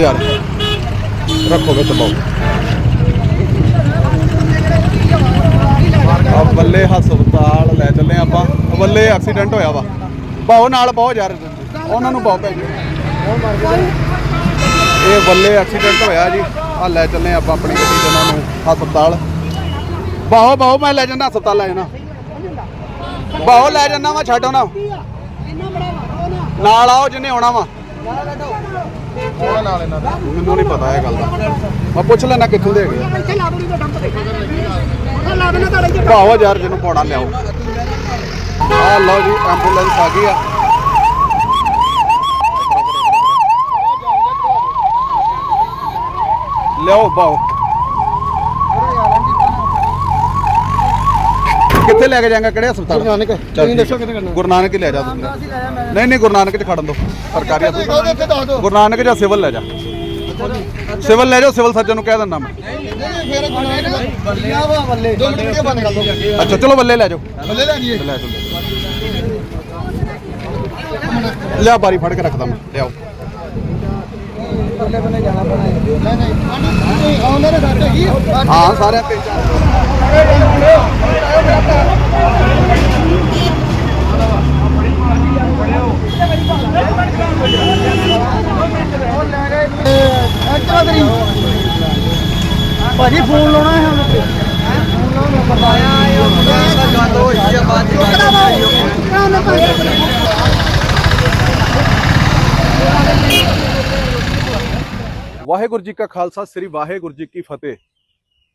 ਯਾਰ ਰੱਖੋ ਵਿੱਚ ਆ ਬੱਲੇ ਹਸਪਤਾਲ ਲੈ ਚੱਲੇ ਆਪਾਂ। ਬੱਲੇ ਐਕਸੀਡੈਂਟ ਹੋਇਆ ਵਾ। ਬਾਓ ਨਾਲ ਬਹੁਤ ਯਾਰ ਉਹਨਾਂ ਨੂੰ ਬਹੁਤ ਪੈ ਗਈ। ਇਹ ਬੱਲੇ ਐਕਸੀਡੈਂਟ ਹੋਇਆ ਜੀ। ਆ ਲੈ ਚੱਲੇ ਆਪਾਂ ਆਪਣੀ ਗੱਡੀ ਉਹਨਾਂ ਨੂੰ ਹਸਪਤਾਲ। ਬਾਓ ਬਾਓ ਮੈਂ ਲੈ ਜਾਂਦਾ ਹਸਪਤਾਲ ਲੈ ਜਾਣਾ। ਬਾਓ ਲੈ ਜਾਂਦਾ ਵਾ ਛੱਡ ਉਹਨਾਂ ਨਾਲ ਆਓ ਜਿੰਨੇ ਆਉਣਾ ਵਾ। ਕੌਣ ਨਾਲ ਇਹਨਾਂ ਦਾ। ਮੈਨੂੰ ਨਹੀਂ ਪਤਾ ਇਹ ਗੱਲ ਦਾ। ਮੈਂ ਪੁੱਛ ਲੈਣਾ ਕਿੱਥੋਂ ਦੇ ਹੈਗੇ ਆ। ਇੱਥੇ ਲਾ ਦੂਗੀ ਡੰਪ ਤੇ ਉੱਥੇ ਲਾ ਦੇਣਾ ਤੁਹਾਡੇ ਇੱਥੇ ਭਾਓ ਯਾਰ ਜਿਹਨੂੰ ਪਾਉਣਾ ਲਿਆਓ। ਆ ਲਓ ਜੀ ਐਂਬੂਲੈਂਸ ਆ ਗਈ ਆ। ਲਿਆਓ ਬਾਓ ਕਿੱਥੇ ਲੈ ਕੇ ਜਾਏਗਾ? ਕਿਹੜੇ ਹਸਪਤਾਲ? ਗੁਰੂ ਨਾਨਕ। ਤੁਸੀਂ ਦੱਸੋ ਕਿੱਥੇ ਕਰਨਾ? ਗੁਰੂ ਨਾਨਕ ਹੀ ਲੈ ਜਾ ਤੁਸੀਂ ਨਹੀਂ ਨਹੀਂ ਗੁਰੂ ਨਾਨਕ ਚ ਖੜਨ ਦੋ। ਸਰਕਾਰੀ ਹਸਪਤਾਲ। ਗੁਰੂ ਨਾਨਕ ਜਾਂ ਸਿਵਲ ਲੈ ਜਾ। ਸਿਵਲ ਲੈ ਜਾਓ ਸਿਵਲ ਸਰਜਨ ਨੂੰ ਕਹਿ ਦਿੰਦਾ ਮੈਂ। ਅੱਛਾ ਚਲੋ ਬੱਲੇ ਲੈ ਜਾਓ। ਬੱਲੇ ਲੈ ਜੀਏ ਲੈ ਚਲੋ ਲਿਆ ਬਾਰੀ ਫੜ ਕੇ ਰੱਖਦਾ ਮੈਂ। ਲਿਆਓ। ਬੱਲੇ ਬੰਨੇ ਜਾਣਾ ਪੈਣਾ ਨਹੀਂ ਨਹੀਂ ਆਉਂਦੇ ਨੇ ਸਾਡੇ ਕੀ ਹਾਂ ਸਾਰਿਆਂ ਤੇ ਭਾਜੀ, ਫੋਨ ਲਾਉਣਾ ਹੈ ਹੁਣ ਤੇ ਵਾਹਿਗੁਰੂ ਜੀ ਕਾ ਖਾਲਸਾ, ਸ੍ਰੀ ਵਾਹਿਗੁਰੂ ਜੀ ਕੀ ਫਤਿਹ।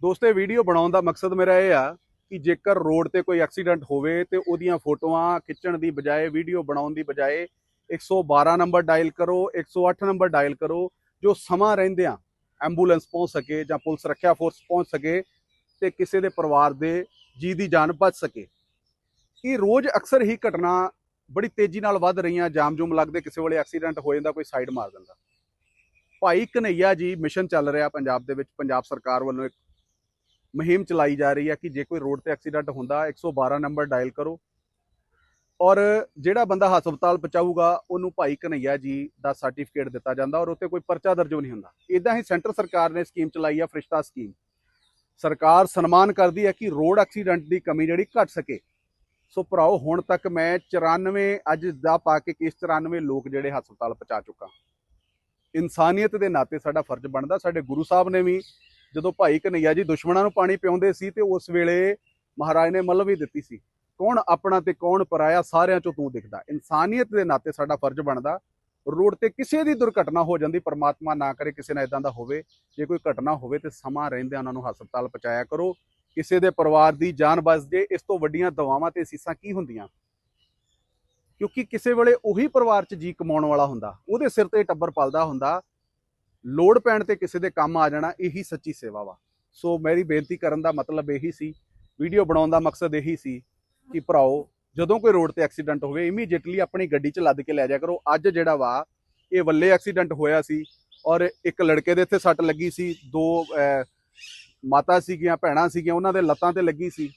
ਦੋਸਤੋ ਵੀਡੀਓ ਬਣਾਉਣ ਦਾ ਮਕਸਦ ਮੇਰਾ ਇਹ ਆ ਕਿ ਜੇਕਰ ਰੋਡ ਤੇ ਕੋਈ ਐਕਸੀਡੈਂਟ ਹੋਵੇ ਤੇ ਉਹਦੀਆਂ ਫੋਟੋਆਂ ਖਿੱਚਣ ਦੀ ਬਜਾਏ, ਵੀਡੀਓ ਬਣਾਉਣ ਦੀ ਬਜਾਏ 112 ਨੰਬਰ ਡਾਇਲ ਕਰੋ 108 ਨੰਬਰ ਡਾਇਲ ਕਰੋ, ਜੋ ਸਮਾਂ ਰਹਿੰਦਿਆਂ ਐਂਬੂਲੈਂਸ ਪਹੁੰਚ ਸਕੇ ਜਾਂ ਪੁਲਿਸ ਰੱਖਿਆ ਫੋਰਸ ਪਹੁੰਚ ਸਕੇ ਤੇ ਕਿਸੇ ਦੇ ਪਰਿਵਾਰ ਦੇ ਜੀ ਦੀ ਜਾਨ ਬਚ ਸਕੇ। ਇਹ ਰੋਜ਼ ਅਕਸਰ ਹੀ ਘਟਨਾ ਬੜੀ ਤੇਜ਼ੀ ਨਾਲ ਵੱਧ ਰਹੀਆਂ ਜਾਮ ਜੂਮ ਲੱਗਦੇ, ਕਿਸੇ ਵੇਲੇ ਐਕਸੀਡੈਂਟ ਹੋ ਜਾਂਦਾ, ਕੋਈ ਸਾਈਡ ਮਾਰ ਦਿੰਦਾ। ਭਾਈ ਕਨਈਆ ਜੀ ਮਿਸ਼ਨ ਚੱਲ ਰਿਹਾ ਪੰਜਾਬ ਦੇ ਵਿੱਚ, ਪੰਜਾਬ ਸਰਕਾਰ ਵੱਲੋਂ ਇੱਕ ਮੁਹਿੰਮ ਚਲਾਈ ਜਾ ਰਹੀ ਹੈ ਕਿ ਜੇ ਕੋਈ ਰੋਡ ਤੇ ਐਕਸੀਡੈਂਟ ਹੁੰਦਾ 112 ਨੰਬਰ ਡਾਇਲ ਕਰੋ। ਔਰ ਜਿਹੜਾ ਬੰਦਾ ਹਸਪਤਾਲ ਪਹੁੰਚਾਊਗਾ, ਉਹਨੂੰ ਭਾਈ ਕਨਈਆ ਜੀ ਦਾ ਸਰਟੀਫਿਕੇਟ ਦਿੱਤਾ ਜਾਂਦਾ ਔਰ ਉੱਤੇ ਕੋਈ ਪਰਚਾ ਦਰਜ ਨਹੀਂ ਹੁੰਦਾ। ਇਦਾਂ ਹੀ ਸੈਂਟਰ ਸਰਕਾਰ ਨੇ ਸਕੀਮ ਚਲਾਈ ਹੈ ਫਰਿਸ਼ਤਾ ਸਕੀਮ ਸਰਕਾਰ ਸਨਮਾਨ ਕਰਦੀ ਹੈ ਕਿ ਰੋਡ ਐਕਸੀਡੈਂਟ ਦੀ ਕਮੀ ਜਿਹੜੀ ਘਟ ਸਕੇ। ਸੋ ਭਰਾਓ, ਹੁਣ ਤੱਕ ਮੈਂ 94 ਅੱਜ ਦਾ ਪਾ ਕੇ ਕੇਸ 94 ਲੋਕ ਜਿਹੜੇ ਹਸਪਤਾਲ ਪਹੁੰਚਾ ਚੁੱਕਾ। ਇਨਸਾਨੀਅਤ ਦੇ ਨਾਤੇ ਸਾਡਾ ਫਰਜ਼ ਬਣਦਾ, ਸਾਡੇ ਗੁਰੂ ਸਾਹਿਬ ਨੇ ਵੀ ਜਦੋਂ ਭਾਈ ਕਨਈਆ ਜੀ ਦੁਸ਼ਮਣਾਂ ਨੂੰ ਪਾਣੀ ਪਿਆਉਂਦੇ ਸੀ ਤੇ ਉਸ ਵੇਲੇ ਮਹਾਰਾਜ ਨੇ ਮੱਲ ਵੀ ਦਿੱਤੀ ਸੀ। ਕੌਣ ਆਪਣਾ ਤੇ ਕੌਣ ਪਰਾਇਆ ਸਾਰਿਆਂ ਚੋਂ ਤੂੰ ਦਿਖਦਾ। ਇਨਸਾਨੀਅਤ ਦੇ ਨਾਤੇ ਸਾਡਾ ਫਰਜ਼ ਬਣਦਾ, ਰੋਡ ਤੇ ਕਿਸੇ ਦੀ ਦੁਰਘਟਨਾ ਹੋ ਜਾਂਦੀ, ਪਰਮਾਤਮਾ ਨਾ ਕਰੇ, ਕਿਸੇ ਨਾਲ ਇਦਾਂ ਦਾ ਹੋਵੇ, ਜੇ ਕੋਈ ਘਟਨਾ ਹੋਵੇ ਤੇ ਸਮਾਂ ਰਹਿੰਦਿਆਂ ਉਹਨਾਂ ਨੂੰ ਹਸਪਤਾਲ ਪਹੁੰਚਾਇਆ ਕਰੋ। ਕਿਸੇ ਦੇ ਪਰਿਵਾਰ ਦੀ ਜਾਨ ਬਚ ਜੇ, ਇਸ ਤੋਂ ਵੱਡੀਆਂ ਦਵਾਵਾਂ ਤੇ ਅਸੀਸਾਂ ਕੀ ਹੁੰਦੀਆਂ? ਕਿਉਂਕਿ ਕਿਸੇ ਵੇਲੇ ਉਹੀ ਪਰਿਵਾਰ 'ਚ ਜੀ ਕਮਾਉਣ ਵਾਲਾ ਹੁੰਦਾ, ਉਹਦੇ ਸਿਰ ਤੇ ਟੱਬਰ ਪਲਦਾ ਹੁੰਦਾ, ਲੋੜ ਪੈਣ ਤੇ ਕਿਸੇ ਦੇ ਕੰਮ ਆ ਜਾਣਾ, ਇਹੀ ਸੱਚੀ ਸੇਵਾ ਵਾ। ਸੋ ਮੇਰੀ ਬੇਨਤੀ ਕਰਨ ਦਾ ਮਤਲਬ ਇਹੀ ਸੀ, ਵੀਡੀਓ ਬਣਾਉਣ ਦਾ ਮਕਸਦ ਇਹੀ ਸੀ ਕਿ ਭਰਾਓ, ਜਦੋਂ ਕੋਈ ਰੋਡ ਤੇ ਐਕਸੀਡੈਂਟ ਹੋਵੇ ਇਮੀਡੀਏਟਲੀ ਆਪਣੀ ਗੱਡੀ 'ਚ ਲੱਦ ਕੇ ਲੈ ਜਾਇਆ ਕਰੋ। ਅੱਜ ਜਿਹੜਾ ਵਾ, ਇਹ ਵੱਲੇ ਐਕਸੀਡੈਂਟ ਹੋਇਆ ਸੀ ਔਰ ਇੱਕ ਲੜਕੇ ਦੇ ਇੱਥੇ ਸੱਟ ਲੱਗੀ ਸੀ, ਦੋ ਮਾਤਾ ਸੀਗੀਆਂ, ਭੈਣਾਂ ਸੀਗੀਆਂ, ਉਹਨਾਂ ਦੇ ਲੱਤਾਂ ਤੇ ਲੱਗੀ ਸੀ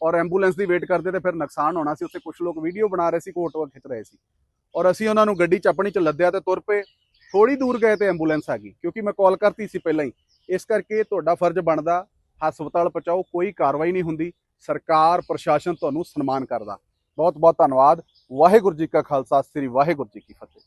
ਔਰ ਐਂਬੂਲੈਂਸ ਦੀ ਵੇਟ ਕਰਦੇ ਤੇ ਫਿਰ ਨੁਕਸਾਨ ਹੋਣਾ ਸੀ। ਉੱਥੇ ਕੁਝ ਲੋਕ ਵੀਡੀਓ ਬਣਾ ਰਹੇ ਸੀ ਫੋਟੋਆਂ ਖਿੱਚ ਰਹੇ ਸੀ। ਔਰ ਅਸੀਂ ਉਹਨਾਂ ਨੂੰ ਗੱਡੀ ਚ ਆਪਣੀ ਚ ਲੱਦਿਆ ਤੇ ਤੁਰ ਪਏ। ਥੋੜੀ ਦੂਰ ਗਏ ਤੇ ਐਂਬੂਲੈਂਸ ਆ ਗਈ, ਕਿਉਂਕਿ ਮੈਂ ਕਾਲ ਕਰਤੀ ਸੀ ਪਹਿਲਾਂ ਹੀ। ਇਸ ਕਰਕੇ ਤੁਹਾਡਾ ਫਰਜ਼ ਬਣਦਾ, ਹਸਪਤਾਲ ਪਹੁੰਚਾਓ, ਕੋਈ ਕਾਰਵਾਈ ਨਹੀਂ ਹੁੰਦੀ। ਸਰਕਾਰ, ਪ੍ਰਸ਼ਾਸਨ ਤੁਹਾਨੂੰ ਸਨਮਾਨ ਕਰਦਾ। ਬਹੁਤ ਬਹੁਤ ਧੰਨਵਾਦ। ਵਾਹਿਗੁਰੂ ਜੀ ਕਾ ਖਾਲਸਾ, ਸ੍ਰੀ ਵਾਹਿਗੁਰੂ ਜੀ ਕੀ ਫਤਿਹ।